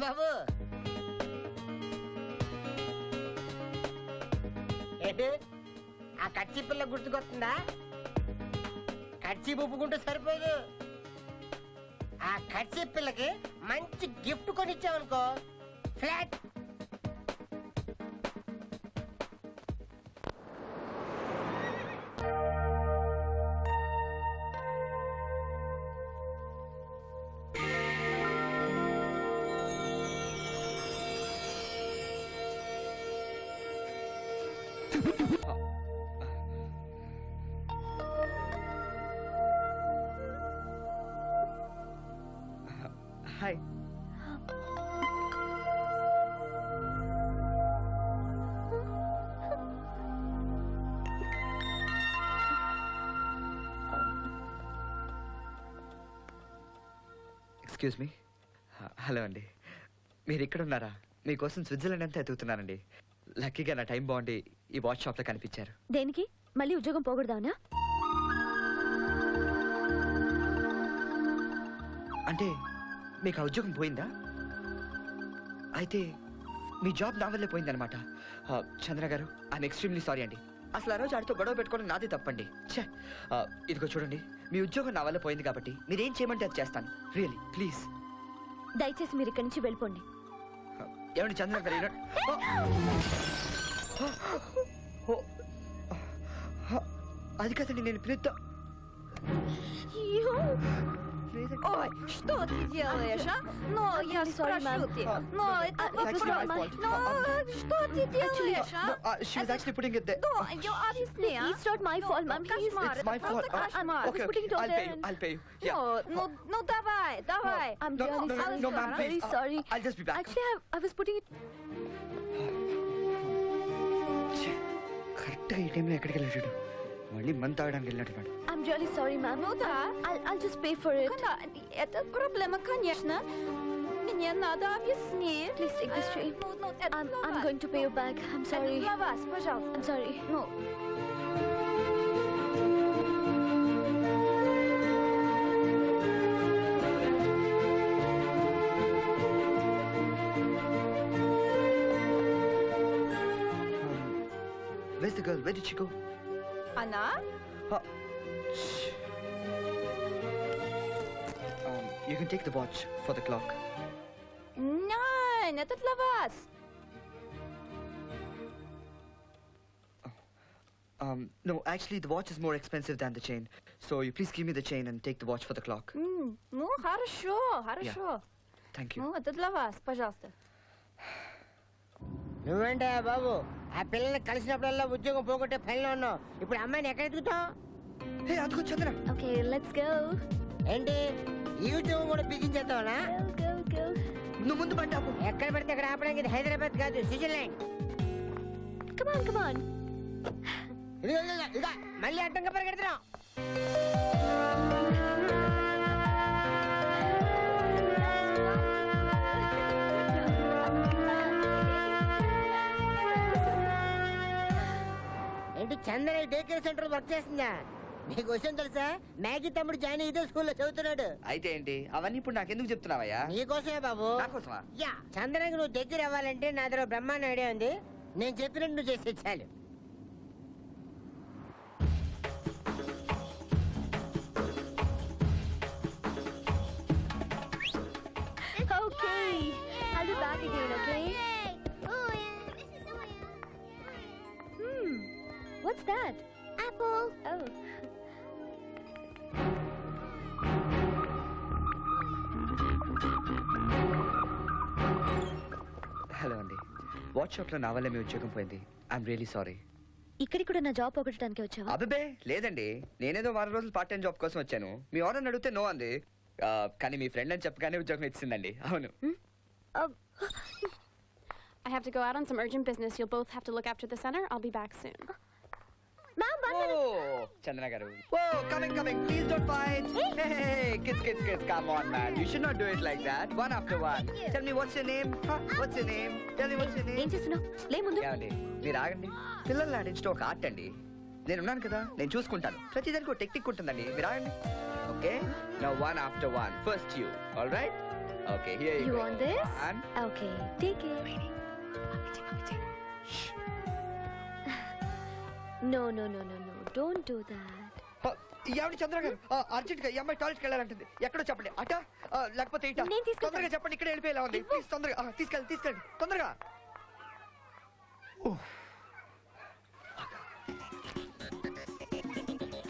బాబు. ఆ కచ్చి పిల్ల గుర్తుకొస్తుందా? కచ్చి ఒప్పుకుంటే సరిపోదు. ఆ కచ్చి పిల్లకి మంచి gift కొనిచ్చావనుకో flat hi. Excuse me hello అండి. మీరు ఇక్కడ ఉన్నారా మీకోసం స్విట్జర్లాండ్ అంతా ఎదుగుతున్నానండి. లక్కీగా నా టైం బాగుండి. ఈ వాచ్ షాప్లో కనిపించారు. దేనికి? మళ్ళీ ఉద్యోగం పోగొడదావునా అంటే మీకు ఆ ఉద్యోగం పోయిందా? అయితే మీ జాబ్ నా వల్లే పోయిందనమాట చంద్ర గారు ఐఎమ్ ఎక్స్ట్రీమ్లీ సారీ అండి. అసలు ఆ రోజు ఆడితో గొడవ పెట్టుకోవడం నాదే తప్పండి. ఛే ఇదిగో చూడండి మీ ఉద్యోగం నా వల్ల పోయింది కాబట్టి మీరేం చేయమంటే అది చేస్తాను. రియలీ ప్లీజ్ దయచేసి మీరు ఇక్కడి నుంచి వెళ్ళిపోండి. ఏమండి చంద్ర గారు అది కదండి నేను పిలుద్దా Ой, что ты делаешь, а? Но я really sorry, спрошу ma'am. тебя. Uh, Но no, no, это uh, it's actually my вопрос. fault. Но Uh, что ты делаешь, а? No, uh, she was actually putting it there. No, я объясни, а? It's not my No, fault, ну, ma'am. Please. кошмар, It's это my просто fault. Uh, кошмар. okay, putting okay, it on I'll pay you. there. I'll pay you. Yeah. Ну, ну, ну давай, давай. I'm No, really no, no, sorry. no, ma'am, I'm please. really Uh, sorry. I'll just be back. Actually, I, I was putting it. కరెక్ట్గా ఈ టైంలో ఎక్కడికి వెళ్ళాడు మళ్ళీ month తాగడానికి వెళ్ళినట్టున్నాడు I'm really sorry, ma'am. Ну да. I'll, I'll just pay for it. Кона- Это проблема, конечно. Мне надо объяснить. Please take this train. Ну, ну, это I'm, для I'm вас. going to pay you back. I'm Это sorry. для вас, пожалуйста. I'm sorry. Ну, Where's the girl? Where did she go? она? Uh, shh. Um, you can take the watch for the clock. Нет, это для вас. Um, no, actually, the watch is more expensive than the chain. So you please give me the chain and take the watch for the clock. М, Ну, хорошо, хорошо. Thank you. Ну, это для вас, пожалуйста. నువ్వేంటే బాబు ఆ పిల్లల్ని కలిసినప్పుడల్లా ఉద్యోగం పోగొట్టే పనిలో ఉన్నావు ఇప్పుడు అమ్మాయిని ఎక్కడ ఎదుగుతావు అదిగో చంద్ర. Go. ఏంటి ఈ ఉద్యోగం కూడా బిగించేస్తావనా Go, go, go. నువ్వు ముందు ఆపు. ఎక్కడ పడితే అక్కడ ఆపడానికి ఇది హైదరాబాద్ కాదు Switzerland Come on, come on. ఇదిగో ఇదిగో, ఇదిగో మళ్ళీ అడ్డంగా పరిగెడుతున్నాం Chandana day care centre work చేస్తుందా? నీకు విషయం తెలుసా? మ్యాగీ తమ్ముడు జాయిన్ ఇదే స్కూల్లో చదువుతున్నాడు. అయితే ఏంటి? అవన్నీ ఇప్పుడు నాకెందుకు చెప్తున్నావయ్యా? నీకోసమే బాబు. నాకోసమా యా చందనకి నువ్వు దగ్గర అవ్వాలంటే నా దగ్గర బ్రహ్మాండ ఐడియా ఉంది. నేను చెప్పినట్టు నువ్వు చేసే చాలు. వాచ్ షాప్లో నా వల్ల మీ ఉద్యోగం పోయింది. ఐఎమ్ రియలీ సారీ ఇక్కడికి కూడా నా జాబ్ పోగొట్టడానికి వచ్చావా? అబ్బే లేదండి. నేనేదో వారం రోజులు పార్ట్ టైం జాబ్ కోసం వచ్చాను. మీ ఆర్డర్ అడిగితే నో అంది. ఆ, కానీ మీ ఫ్రెండ్ అని చెప్పగానే ఉద్యోగం ఇచ్చిందండి. అవును. Uh, I have to go out on some urgent business. You'll both have to look after the center. I'll be back soon. ma'am, one oh minute. Chandana garu. Oh coming coming please don't fight hey kids kids kids come on man you should not do it like that one after one tell me what's your name what's your name tell me what's your ఏం name చేస్తున్నావు? లే ముందు. ఏమండి? మీరు ఆగండి. పిల్లల్ని ఆడించడం ఒక art అండి. నేను ఉన్నాను కదా నేను చూసుకుంటాను. ప్రతిదానికి ఒక టెక్నిక్ ఉంటుందండి. మీరు ఆగండి. Okay? Now one after one first you all right Okay, here you, You go. want this? And okay take it no no no no no don't do that ఏమండి చంద్ర గారు అర్జెంట్గా ఈ అమ్మాయి టాయిలెట్కి వెళ్ళాలంటుంది ఎక్కడో చెప్పండి అట లేకపోతే ఇట. తొందరగా చెప్పండి ఇక్కడ వెళ్ళిపోయేలా ఉంది ప్లీజ్ తొందరగా తీసుకెళ్ళి తీసుకెళ్ళండి తొందరగా ఉఫ్.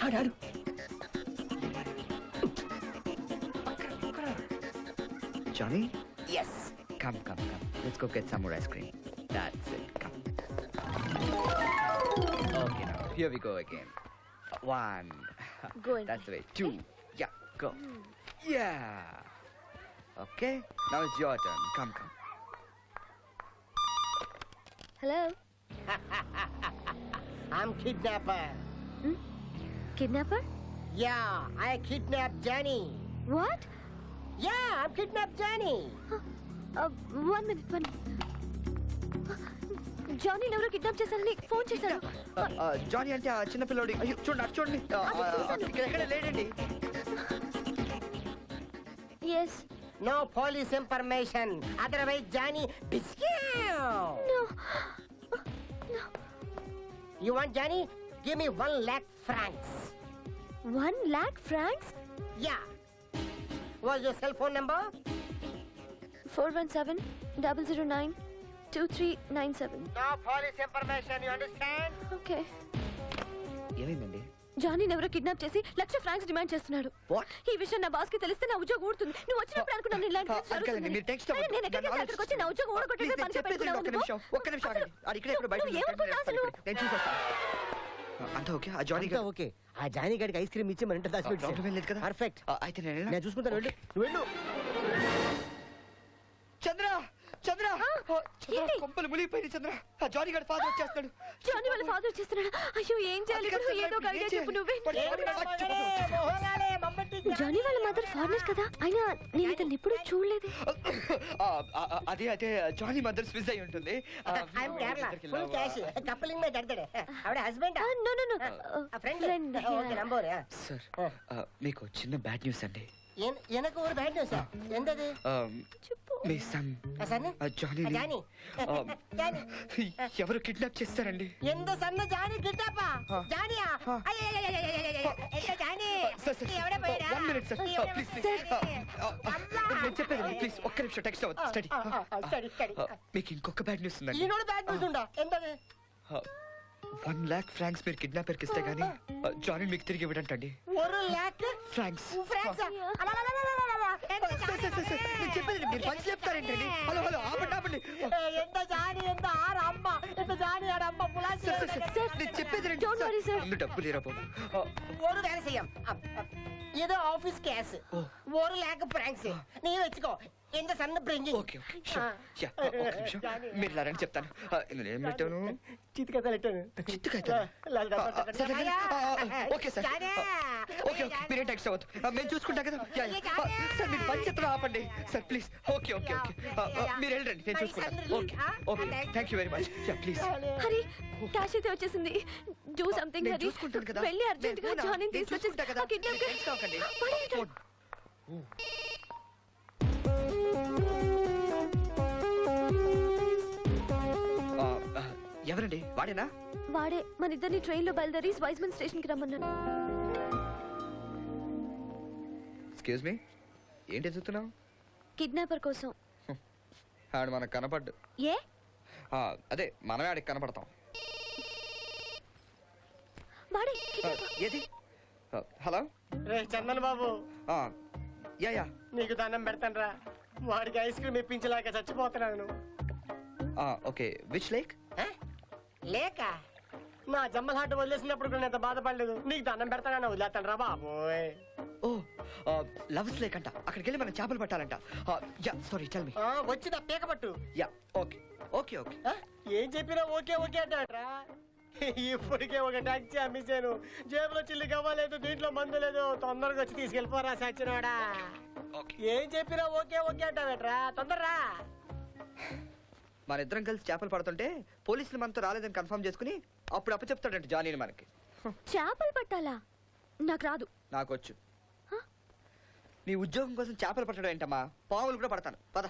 ఆడు, ఆడు. Johnny? Yes. Come, come, come. Let's go get some more ice cream. That's it. Here we go again. One. Go. That's the way. Two. Yeah, go. Mm. Yeah. Okay, now it's your turn. Come, come. Hello? I'm kidnapper. Hmm? Kidnapper? Yeah, I kidnapped Danny. What? Yeah, I'm kidnapped Danny. Uh, one minute, one minute. Johnny ఎవరో kidnap చేశారని phone చేశారు Uh, uh, Johnny అంటే ఆ చిన్న పిల్లోడి అయ్యో చూడండి అటు చూడండి Uh, uh. ఇక్కడ ఎక్కడ లేడండి yes No police information. Otherwise, Johnny. Biscuit. No You want Johnny? Give me one lakh francs. One lakh francs Yeah. What's your cell phone number? Four one seven double zero nine two three nine seven No police information. You understand? Okay ఏమైందండి? Johnny ఎవరో kidnap చేసి లక్ష francs demand చేస్తున్నాడు. What? ఈ విషయం నా బాస్కి తెలిస్తే నా ఉద్యోగం ఊడుతుంది. నువ్వు వచ్చినప్పుడు అనుకున్నాను ఇలాంటి నేను ఎక్కడికి అక్కడికి వచ్చి నా ఉద్యోగం ఊడగొట్టేసి పెట్టుకున్నావు అంతా ఓకే? ఆ జానీ అంతా ఓకే. ఆ జానీ ఐస్ క్రీమ్ ఇచ్చి మన ఇంటర్ ప్రాబ్లం ఏం లేదు కదా? పర్ఫెక్ట్ ఆ, అయితే నేను చూసుకుంటాను వెళ్ళు. నువ్వు వెళ్ళు. చంద్ర! చంద్ర! ఏంటి? కొంపలు మునిగిపోయింది చంద్ర. ఆ జానీ గారి ఫాదర్ వచ్చేస్తాడు జానీ వాళ్ళ ఫాదర్ చేస్తున్నాడు అయ్యో ఏం చేయాలి అది ఇప్పుడు? ఏదో ఒక ఇప్పుడు ఐడియా ఏం చెప్పు నువ్వే? జానీ వాళ్ళ మదర్ ఫారినర్స్ కదా? అయినా నేను ఇతను ఎప్పుడు చూడలేదు. ఆ, ఆ, ఆ, అదే అయితే జానీ మదర్ స్విజ్ అయి ఉంటుంది. ఆ, ఐఎమ్ కేరళ ఇద్దరికి ఫుల్ love. క్యాష్ కప్పలింగ్ మీద కడతాడు ఆవిడ husband no no no friend friend okay number sir ఆ, మీకు చిన్న బ్యాడ్ న్యూస్ అండి. எனக்கு ஒரு பேட் நியூஸ் எந்தது ఆ, చెప్పు మీ son son Johnny Johnny Johnny ఎవరు కిడ్నాప్ చేస్తారండి ఎంత సన్న జానీ కిడ్నాపా ఆ. జానియా ఆ. ఎంత జానీ సార్ సార్ ఎవడే పోయిరా one minute sir Yevade please పోయిరా? నేను చెప్పేది ప్లీజ్ ఒక్క నిమిషం టెక్స్ట్ అవ్వదు స్టడీ ఆ, ఆ, ఆ, study, study. మీకు ఇంకొక బ్యాడ్ న్యూస్ ఉందండి ఈనోడు బ్యాడ్ న్యూస్ ఉందా ఎంతది వన్ లాక్ ఫ్రాంక్స్ మీరు కిడ్నాపర్కి ఇస్తే గానీ జానీ మీకు తిరిగి ఇవ్వడంటండి ஒரு லேக் ఫ్రాంక్స్ ఫ్రాంక్స్ నేను చెప్పేది మీరు పంచి చెప్తారేంటండి హలో హలో ఆపండి ఆపండి ఎంత జాని ఎంత ఆరు అమ్మ ఎంత జాని ఆడ అమ్మ పులాసి సార్ సార్ సార్ నేను చెప్పేది రండి Don't worry, sir. ముందు డబ్బు లేరా బాబు ஒரு வேலை செய்யும் அப், அப். இது ஆபீஸ் கேஸ் ఓ ஒரு லேக் பிராங்க்ஸ் நீ வச்சுக்கோ మీరు లారని చెప్తాను. నేను ఏం పెట్టాను? చిత్తి సార్ ఓకే ఓకే మీరే అవ్వద్దు. మేము చూసుకుంటాం కదా. సార్ మీరు పంచెత్తడం ఆపండి. Sir please. Okay okay okay. మీరు వెళ్ళండి. నేను చూసుకుంటాను. Okay okay. Thank you very much. Yeah please. Hari cash అయితే వచ్చేసింది. డూ సంథింగ్ చూసుకుంటాను కదా. వెళ్ళి అర్జెంట్గా జాయిన్ తీసుకొచ్చేసి కదా. కాకండి ఎవరండి? వాడేనా? వాడే మన ఇద్దరిని ట్రైన్లో బయలుదేరి వైజ్మన్ స్టేషన్కి రమ్మన్నాను. ఎక్స్క్యూజ్ మీ ఏంటి ఎదుగుతున్నావు? కిడ్నాపర్ కోసం. ఆడు మనకు కనపడ్డు. ఏ? ఆ, అదే మనమే ఆడికి కనపడతాం. వాడే ఆ, ఏది? ఆ, హలో? రే చందన్ బాబు. ఆ, యా యా. నీకు దండం పెడతాను రా వాడికి ఐస్ క్రీమ్ ఇప్పించలేక చచ్చిపోతున్నాను. ఆ, ఓకే. విచ్ లేక్ లేక నా జమ్మల్ హాట్ వదిలేసినప్పుడు కూడా నేను బాధపడలేదు. నీకు దండం పెడతానని వదిలేస్తాను రా బాబోయ్. ఓ లవ్స్ లేక్ అంట అక్కడికి వెళ్ళి మనం చేపలు పట్టాలంట. యా సారీ టెల్ మీ ఆ, వచ్చిదా? పీక పట్టు. Yeah okay. Okay okay. ఏం చెప్పినా ఓకే ఓకే అంటాడ్రా. ఇప్పటికే ఒక టాక్సీ అమ్మేశాను. జేబులో చిల్లి కావాలేదు దీంట్లో మందు లేదు. తొందరగా వచ్చి తీసుకెళ్ళిపోరా సచ్చినవాడా ఏం చెప్పినా ఓకే ఓకే అంటావేట్రా? తొందరరా. మన ఇద్దరం కలిసి చేపలు పడుతుంటే పోలీసులు మనతో రాలేదని కన్ఫర్మ్ చేసుకుని అప్పుడు అప్పు చెప్తాడంట జానీని మనకి. చేపలు పట్టాలా? నాకు రాదు. నాకు వచ్చు నీ ఉద్యోగం కోసం చేపలు పట్టడం ఏంటమ్మా? పాములు కూడా పడతాను. పద.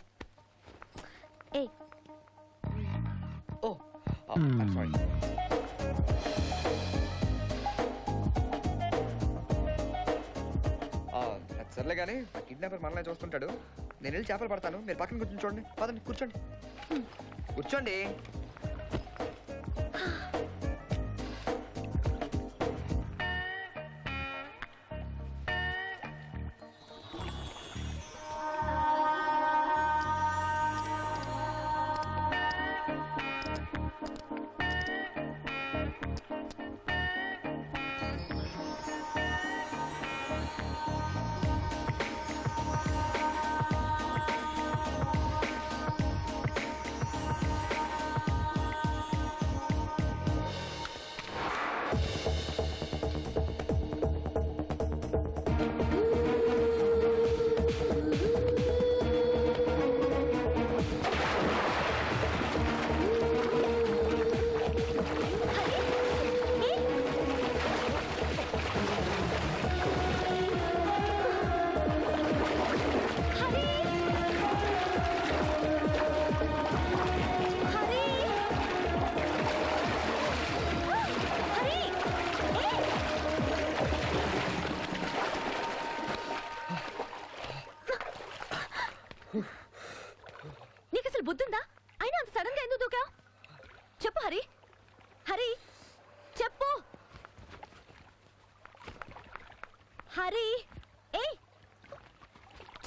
ఏ. ఓ. సారీ సర్లే కానీ కిడ్నాపర్ మనల్ని చూస్తుంటాడు. నేను వెళ్ళి చేపలు పడతాను. మీరు పక్కన కూర్చొని చూడండి. పదండి కూర్చోండి. కూర్చోండి.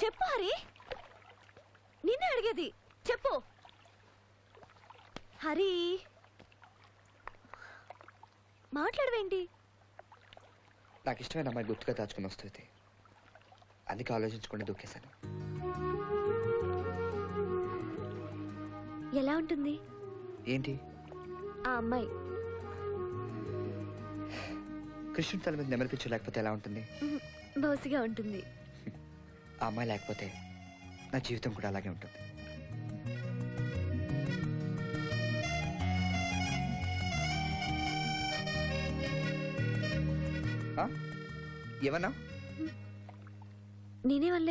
చెప్పు హరి. నిన్నే అడిగేది. చెప్పు. హరి. మాట్లాడవేంటి? నాకు ఇష్టమైన అమ్మాయి గుర్తుగా దాచుకుని వస్తుంది. అందుకే ఆలోచించకుండా దూకేశాను. ఎలా ఉంటుంది? ఏంటి? ఆ అమ్మాయి. కృష్ణుడి తల మీద నెమలిపించు లేకపోతే ఎలా ఉంటుంది? బోసిగా ఉంటుంది. ఆ అమ్మాయి లేకపోతే నా జీవితం కూడా అలాగే ఉంటుంది. ఆ? ఏమన్నా? నేనే వల్లే